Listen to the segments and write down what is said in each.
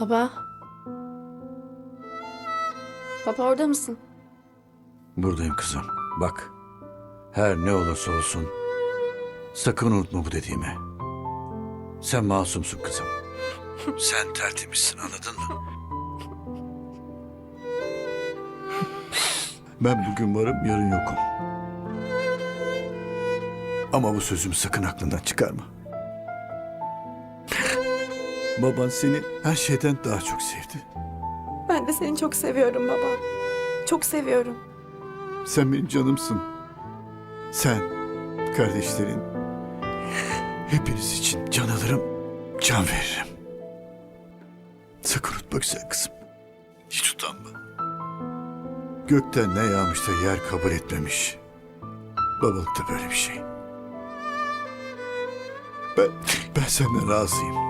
Baba. Baba orada mısın? Buradayım kızım. Bak. Her ne olursa olsun sakın unutma bu dediğimi. Sen masumsun kızım. Sen tertemizsin anladın mı? Ben bugün varım yarın yokum. Ama bu sözümü sakın aklından çıkarma. Baban seni her şeyden daha çok sevdi. Ben de seni çok seviyorum baba. Çok seviyorum. Sen benim canımsın. Sen, kardeşlerin, hepiniz için can alırım, can veririm. Sakın unutma güzel kızım. Hiç utanma. Gökten ne yağmış da yer kabul etmemiş. Babalık da böyle bir şey. Ben, ben senden razıyım.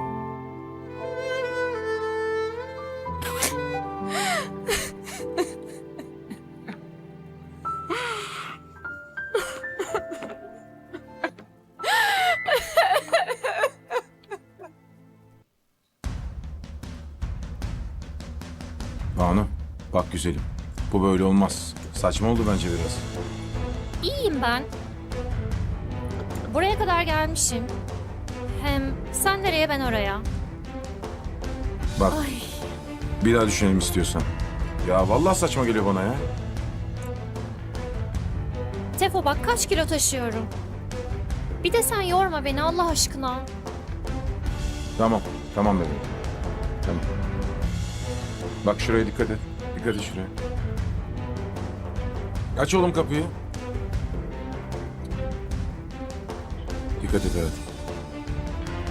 Banu, bak güzelim. Bu böyle olmaz. Saçma oldu bence biraz. İyiyim ben. Buraya kadar gelmişim. Hem sen nereye ben oraya. Bak, bir daha düşünelim istiyorsan. Ya vallahi saçma geliyor bana ya. Tefo bak kaç kilo taşıyorum. Bir de sen yorma beni Allah aşkına. Tamam, tamam bebeğim. Tamam. Bak şuraya dikkat et. Dikkat et şuraya. Aç oğlum kapıyı. Dikkat et evet.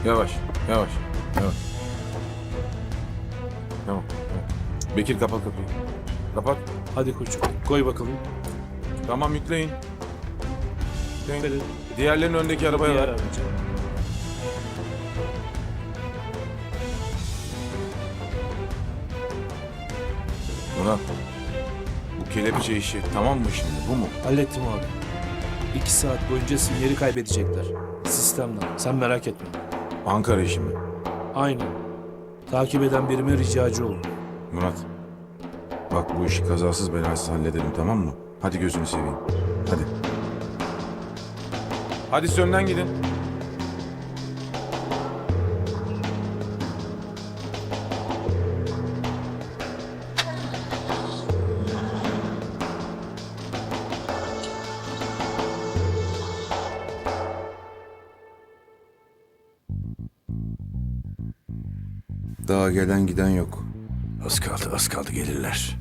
Yavaş, yavaş, yavaş. Tamam. tamam. Bekir kapat kapıyı. Kapat. Hadi koçum koy bakalım. Tamam yükleyin. Yükleyin. Diğerlerinin öndeki arabaya Diğer ver. araca. Murat. Bu kelepçe işi tamam mı şimdi bu mu? Hallettim abi. İki saat boyunca sinyali kaybedecekler. Sistemden. Sen merak etme. Ankara işi mi? Aynen. Takip eden birime ricacı olun. Murat. Bak bu işi kazasız belasız halledelim tamam mı? Hadi gözünü seveyim. Hadi. Hadi siz önden gidin. Daha gelen giden yok. Az kaldı, az kaldı gelirler.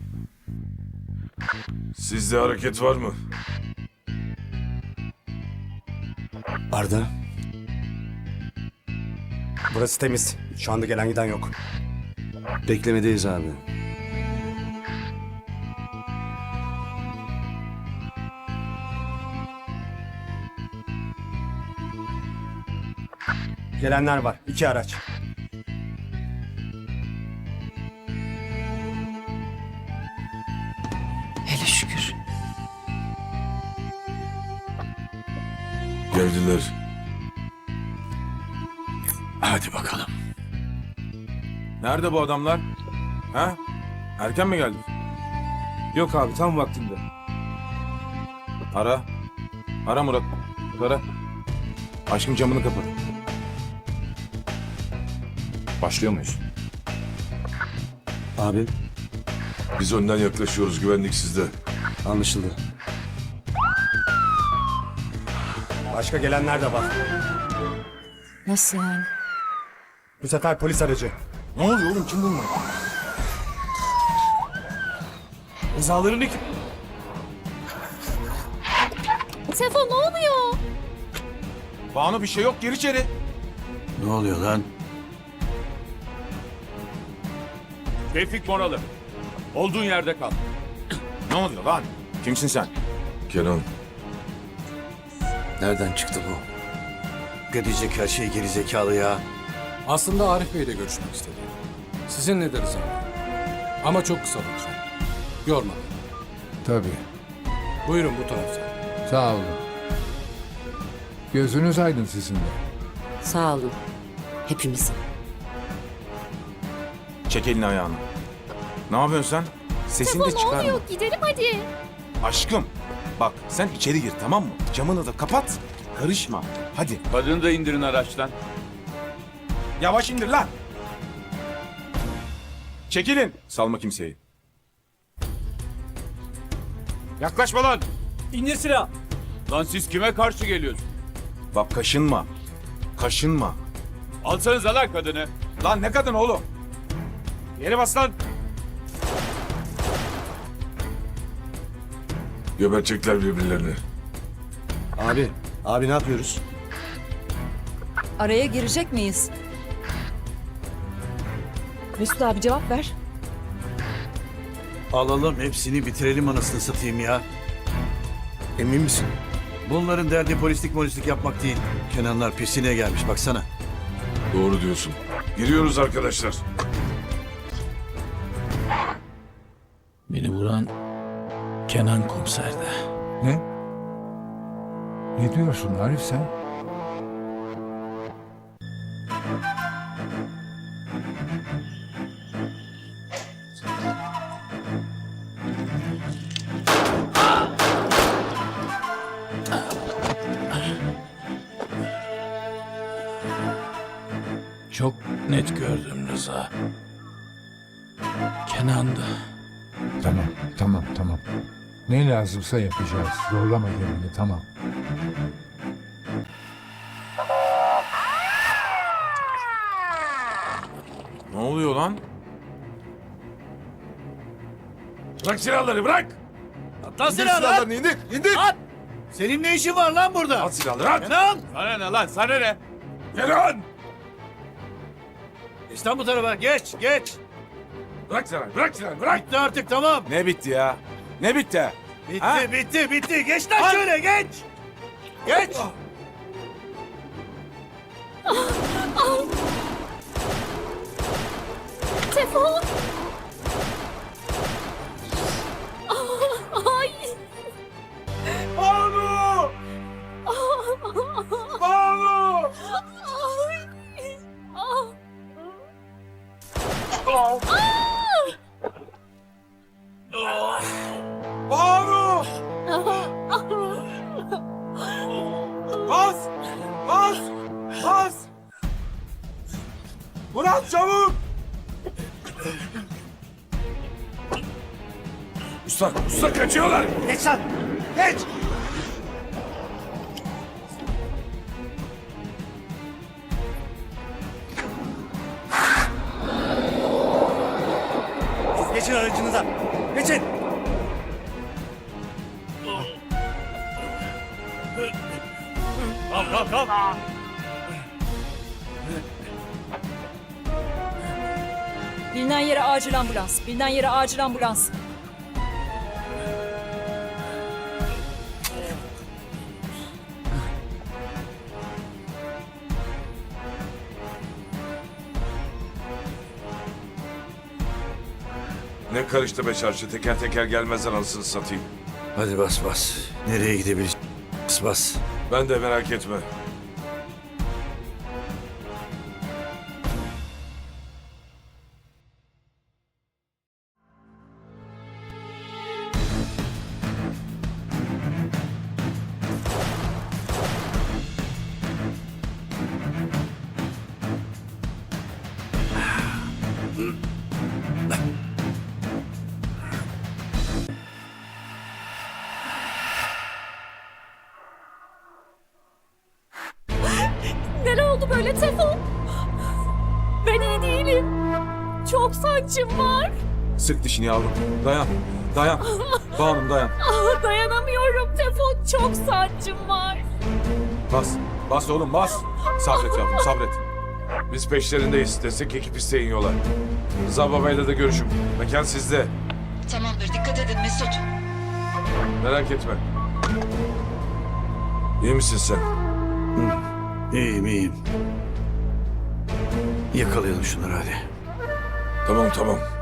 Sizde hareket var mı? Arda, Burası temiz. Şu anda gelen giden yok. beklemedeyiz abi. Gelenler var. İki araç. Geldiler. Hadi bakalım. Nerede bu adamlar? Ha? Erken mi geldi? Yok abi tam vaktinde. Ara. Ara Murat. Ara. Aşkım camını kapat. Başlıyor muyuz? Abi Biz önden yaklaşıyoruz güvenlik sizde. anlaşıldı. Başka gelenler de var. Nasıl yani? Bu sefer polis aracı. Ne oluyor oğlum kim bunlar? Rızaların ekip. Tefo ne oluyor? Banu bir şey yok gir içeri. Ne oluyor lan? Tevfik Moralı. Olduğun yerde kal. Ne oluyor lan? Kimsin sen? Kenan, Nereden çıktı bu? Gidecek her şey geri zekalı ya. Aslında Arif Bey'le görüşmek istedim. Sizinle de Rıza Bey. Ama çok kısa lütfen. Yorma. Tabii. Buyurun bu taraftan. Sağ olun. Gözünüz aydın sizin de. Sağ olun. Hepimizin. Çek elini ayağını. Ne yapıyorsun sen? Sesini de çıkarma. oluyor? Gidelim hadi. Aşkım bak sen içeri gir tamam mı? Camını da kapat. Karışma. Hadi. Kadını da indirin araçtan. Yavaş indir lan. Çekilin. Salma kimseyi. Yaklaşma lan. İndir silah. Lan siz kime karşı geliyorsunuz? Bak kaşınma. Kaşınma. Alsanıza lan kadını. Lan ne kadın oğlum? Yere bas lan. Gebertecekler birbirlerini. Abi, abi ne yapıyoruz? Araya girecek miyiz? Mesut abi cevap ver. Alalım hepsini bitirelim anasını satayım ya. Emin misin? Bunların derdi polislik molislik yapmak değil. Kenanlar pisine gelmiş baksana. Doğru diyorsun. Giriyoruz arkadaşlar. Beni vuran Kenan komiserdi. Ne? Ne diyorsun Arif sen? Çok net gördüm Rıza. Kenan'dı. Tamam, tamam, tamam. Ne lazımsa yapacağız. Zorlama kendini, tamam. Ne oluyor lan? Bırak silahları bırak. Lan silahları indir indir. Senin ne işin var lan burada? At silahları at. Kenan! Sana ne lan sana ne? Kenan. İstanbul tarafa geç geç. Bırak silahları bırak silahları bırak. Bitti artık tamam. Ne bitti ya? Ne bitti? Bitti Ha? bitti bitti. Geç lan şöyle geç. Geç. Tefo. Murat çabuk! Usta usta kaçıyorlar. Geç lan. Geç. Siz geçin aracınıza. Geçin. Kalk kalk kalk. Bilinen yere acil ambulans. Bilinen yere acil ambulans. Ne karıştı be çarşı teker teker gelmezler anasını satayım. Hadi bas bas. Nereye gidebiliriz? Bas bas. Ben de merak etme. Sancım var. Sık dişini yavrum. Dayan. Dayan. Banu'm dayan. Ah, dayanamıyorum Tefo. Çok sancım var. Bas. Bas oğlum bas. Sabret yavrum sabret. Biz peşlerindeyiz. Destek ekip isteyin yola. Rıza babayla da görüşüm. Mekan sizde. Tamamdır dikkat edin Mesut. Merak etme. İyi misin sen? İyiyim iyiyim. Yakalayalım şunları hadi. Tamam tamam.